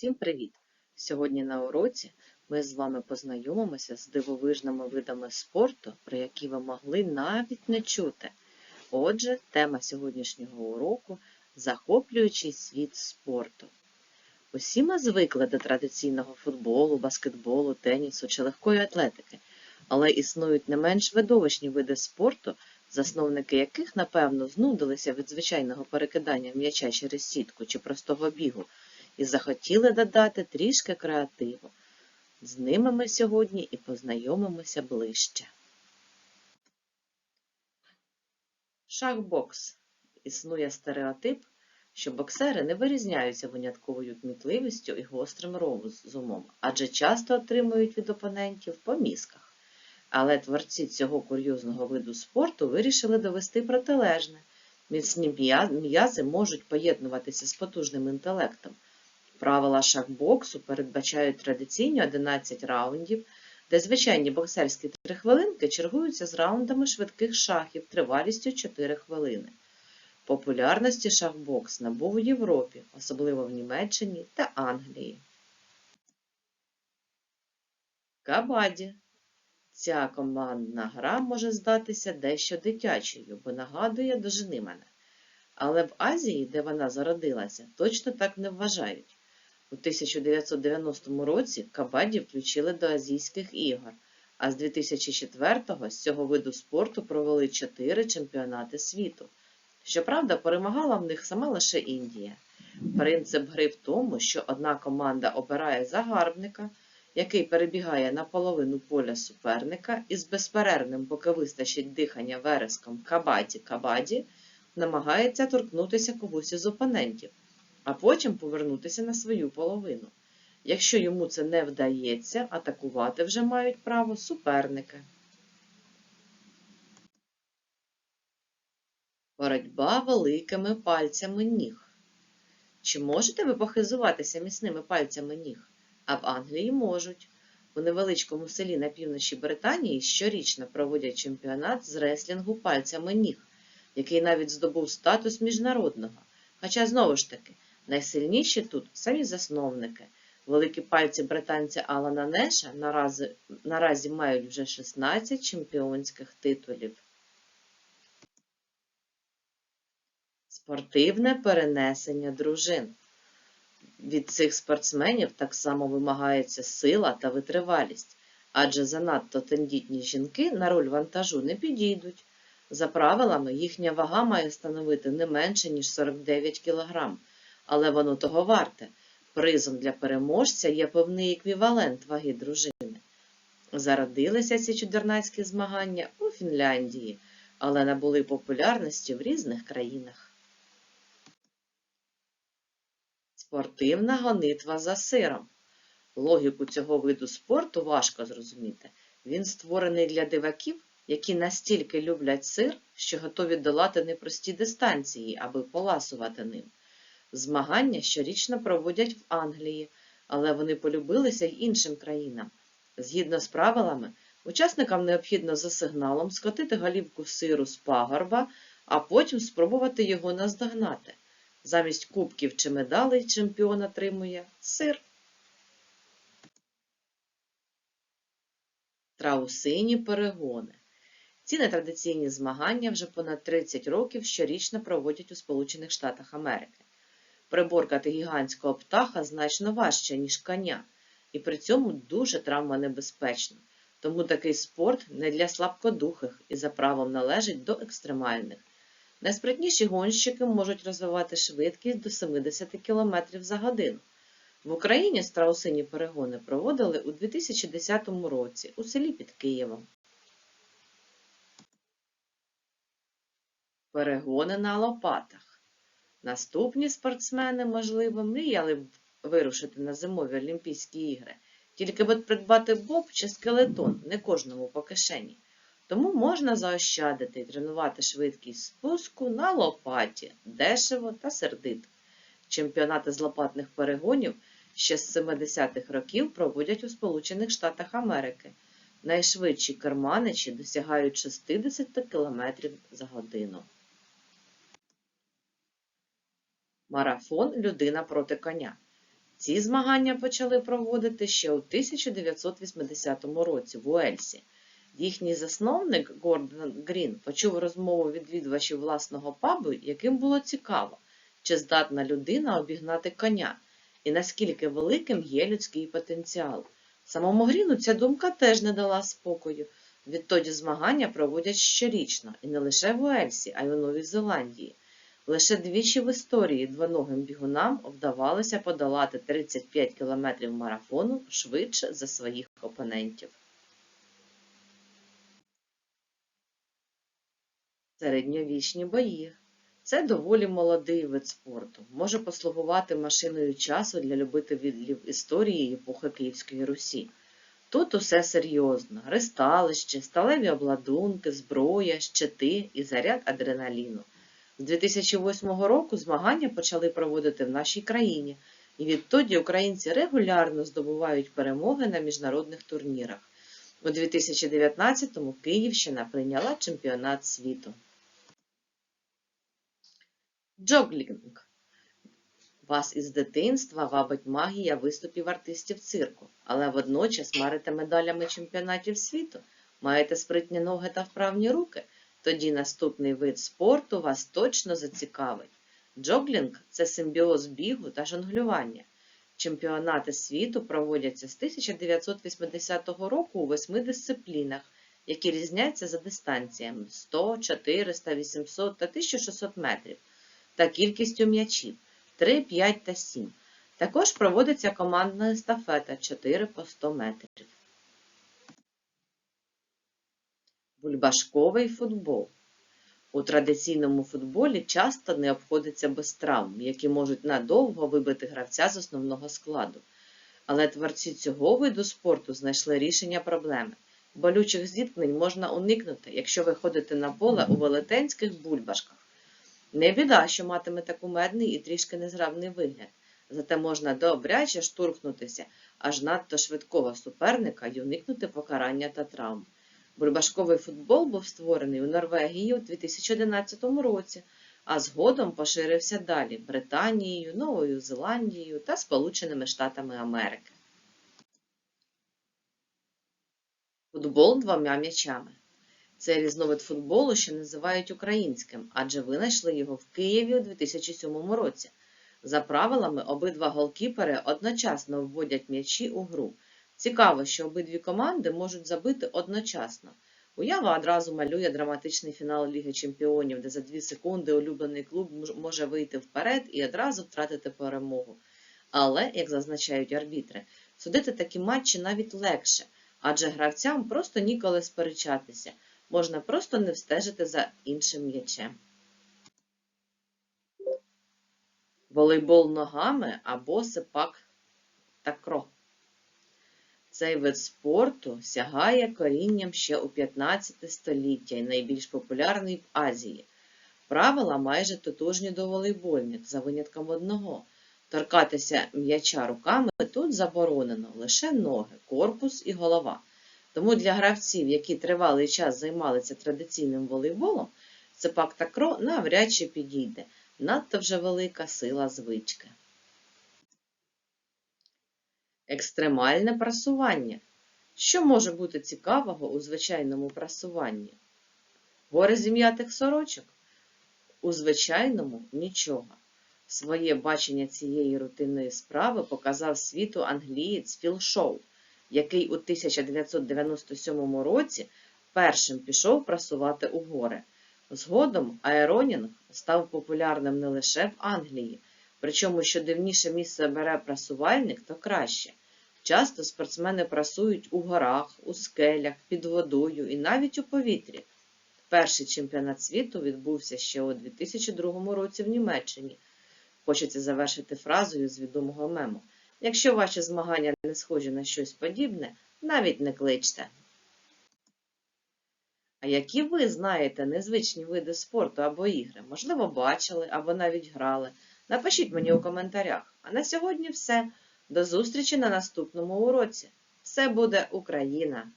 Всім привіт! Сьогодні на уроці ми з вами познайомимося з дивовижними видами спорту, про які ви могли навіть не чути. Отже, тема сьогоднішнього уроку захоплюючий світ спорту. Усі ми звикли до традиційного футболу, баскетболу, тенісу чи легкої атлетики, але існують не менш видовищні види спорту, засновники яких, напевно, знудилися від звичайного перекидання м'яча через сітку чи простого бігу і захотіли додати трішки креативу. З ними ми сьогодні і познайомимося ближче. Шахбокс. Існує стереотип, що боксери не вирізняються винятковою кмітливістю і гострим розумом, адже часто отримують від опонентів по мізках. Але творці цього курйозного виду спорту вирішили довести протилежне. Міцні м'язи можуть поєднуватися з потужним інтелектом. Правила шахбоксу передбачають традиційні 11 раундів, де звичайні боксерські 3 хвилинки чергуються з раундами швидких шахів тривалістю 4 хвилини. Популярності шахбокс набув у Європі, особливо в Німеччині та Англії. Кабаді. Ця командна гра може здатися дещо дитячою, бо нагадує дожини мене. Але в Азії, де вона зародилася, точно так не вважають. У 1990 році Кабаді включили до Азійських ігор, а з 2004-го з цього виду спорту провели 4 чемпіонати світу. Щоправда, перемагала в них сама лише Індія. Принцип гри в тому, що одна команда обирає загарбника, який перебігає на половину поля суперника і з безперервним, поки вистачить дихання вереском кабаді-кабаді, намагається торкнутися когось із опонентів а потім повернутися на свою половину. Якщо йому це не вдається, атакувати вже мають право суперники. Боротьба великими пальцями ніг. Чи можете ви похизуватися міцними пальцями ніг? А в Англії можуть. У невеличкому селі на півночі Британії щорічно проводять чемпіонат з реслінгу пальцями ніг, який навіть здобув статус міжнародного. Хоча, знову ж таки, Найсильніші тут самі засновники. Великі пальці британця Алана Неша наразі, наразі мають вже 16 чемпіонських титулів. Спортивне перенесення дружин. Від цих спортсменів так само вимагається сила та витривалість, адже занадто тендітні жінки на роль вантажу не підійдуть. За правилами, їхня вага має становити не менше, ніж 49 кг але воно того варте. Призом для переможця є певний еквівалент ваги дружини. Зародилися ці чудернацькі змагання у Фінляндії, але набули популярності в різних країнах. Спортивна гонитва за сиром. Логіку цього виду спорту важко зрозуміти. Він створений для диваків, які настільки люблять сир, що готові долати непрості дистанції, аби поласувати ним. Змагання щорічно проводять в Англії, але вони полюбилися й іншим країнам. Згідно з правилами, учасникам необхідно за сигналом скотити голівку сиру з пагорба, а потім спробувати його наздогнати. Замість кубків чи медалей чемпіон отримує сир. Траусині перегони. Ці нетрадиційні змагання вже понад 30 років щорічно проводять у Сполучених Штатах Америки. Приборкати гігантського птаха значно важче, ніж коня, і при цьому дуже травмонебезпечно. Тому такий спорт не для слабкодухих і за правом належить до екстремальних. Найспритніші гонщики можуть розвивати швидкість до 70 км за годину. В Україні страусині перегони проводили у 2010 році у селі під Києвом. Перегони на лопатах. Наступні спортсмени, можливо, мріяли б вирушити на зимові Олімпійські ігри, тільки б придбати боб чи скелетон, не кожному по кишені. Тому можна заощадити і тренувати швидкість спуску на лопаті, дешево та сердито. Чемпіонати з лопатних перегонів ще з 70-х років проводять у Сполучених Штатах Америки. Найшвидші керманичі досягають 60 км за годину. Марафон Людина проти коня. Ці змагання почали проводити ще у 1980 році в Уельсі. Їхній засновник Гордон Грін почув розмову відвідувачів власного пабу, яким було цікаво, чи здатна людина обігнати коня, і наскільки великим є людський потенціал. Самому Гріну ця думка теж не дала спокою. Відтоді змагання проводять щорічно, і не лише в Уельсі, а й у Новій Зеландії. Лише двічі в історії двоногим бігунам вдавалося подолати 35 кілометрів марафону швидше за своїх опонентів. Середньовічні бої. Це доволі молодий вид спорту. Може послугувати машиною часу для любителів історії епохи Київської Русі. Тут усе серйозно: ристалище, сталеві обладунки, зброя, щити і заряд адреналіну. З 2008 року змагання почали проводити в нашій країні, і відтоді українці регулярно здобувають перемоги на міжнародних турнірах. У 2019-му Київщина прийняла чемпіонат світу. Джоглінг. Вас із дитинства вабить магія виступів артистів цирку, але водночас марите медалями чемпіонатів світу, маєте спритні ноги та вправні руки. Тоді наступний вид спорту вас точно зацікавить. Джоглінг це симбіоз бігу та жонглювання. Чемпіонати світу проводяться з 1980 року у восьми дисциплінах, які різняться за дистанціями 100, 400, 800 та 1600 метрів та кількістю м'ячів 3, 5 та 7. Також проводиться командна естафета 4 по 100 метрів. Бульбашковий футбол. У традиційному футболі часто не обходиться без травм, які можуть надовго вибити гравця з основного складу. Але творці цього виду спорту знайшли рішення проблеми. Болючих зіткнень можна уникнути, якщо ви ходите на поле у велетенських бульбашках. Не біда, що матимете кумедний і трішки незграбний вигляд, зате можна добряче штурхнутися аж надто швидкого суперника й уникнути покарання та травм. Бульбашковий футбол був створений у Норвегії у 2011 році, а згодом поширився далі Британією, Новою Зеландією та Сполученими Штатами Америки. Футбол двома м'ячами. Це різновид футболу, що називають українським, адже винайшли його в Києві у 2007 році. За правилами, обидва голкіпери одночасно вводять м'ячі у гру. Цікаво, що обидві команди можуть забити одночасно. Уява одразу малює драматичний фінал Ліги Чемпіонів, де за 2 секунди улюблений клуб може вийти вперед і одразу втратити перемогу. Але, як зазначають арбітри, судити такі матчі навіть легше, адже гравцям просто ніколи сперечатися, можна просто не встежити за іншим м'ячем. Волейбол ногами або сипак такро. Цей вид спорту сягає корінням ще у 15 століття і найбільш популярний в Азії. Правила майже тотожні до волейбольних, за винятком одного. Торкатися м'яча руками тут заборонено лише ноги, корпус і голова. Тому для гравців, які тривалий час займалися традиційним волейболом, цепак такро навряд чи підійде. Надто вже велика сила звички. Екстремальне прасування. Що може бути цікавого у звичайному прасуванні? Гори зім'ятих сорочок? У звичайному нічого. Своє бачення цієї рутинної справи показав світу англієць Філ Шоу, який у 1997 році першим пішов прасувати у гори. Згодом аеронінг став популярним не лише в Англії, причому що дивніше місце бере прасувальник, то краще. Часто спортсмени прасують у горах, у скелях, під водою і навіть у повітрі. Перший чемпіонат світу відбувся ще у 2002 році в Німеччині. Хочеться завершити фразою з відомого мему. Якщо ваші змагання не схожі на щось подібне, навіть не кличте. А які ви знаєте незвичні види спорту або ігри? Можливо, бачили або навіть грали. Напишіть мені у коментарях. А на сьогодні все. До зустрічі на наступному уроці. Все буде Україна!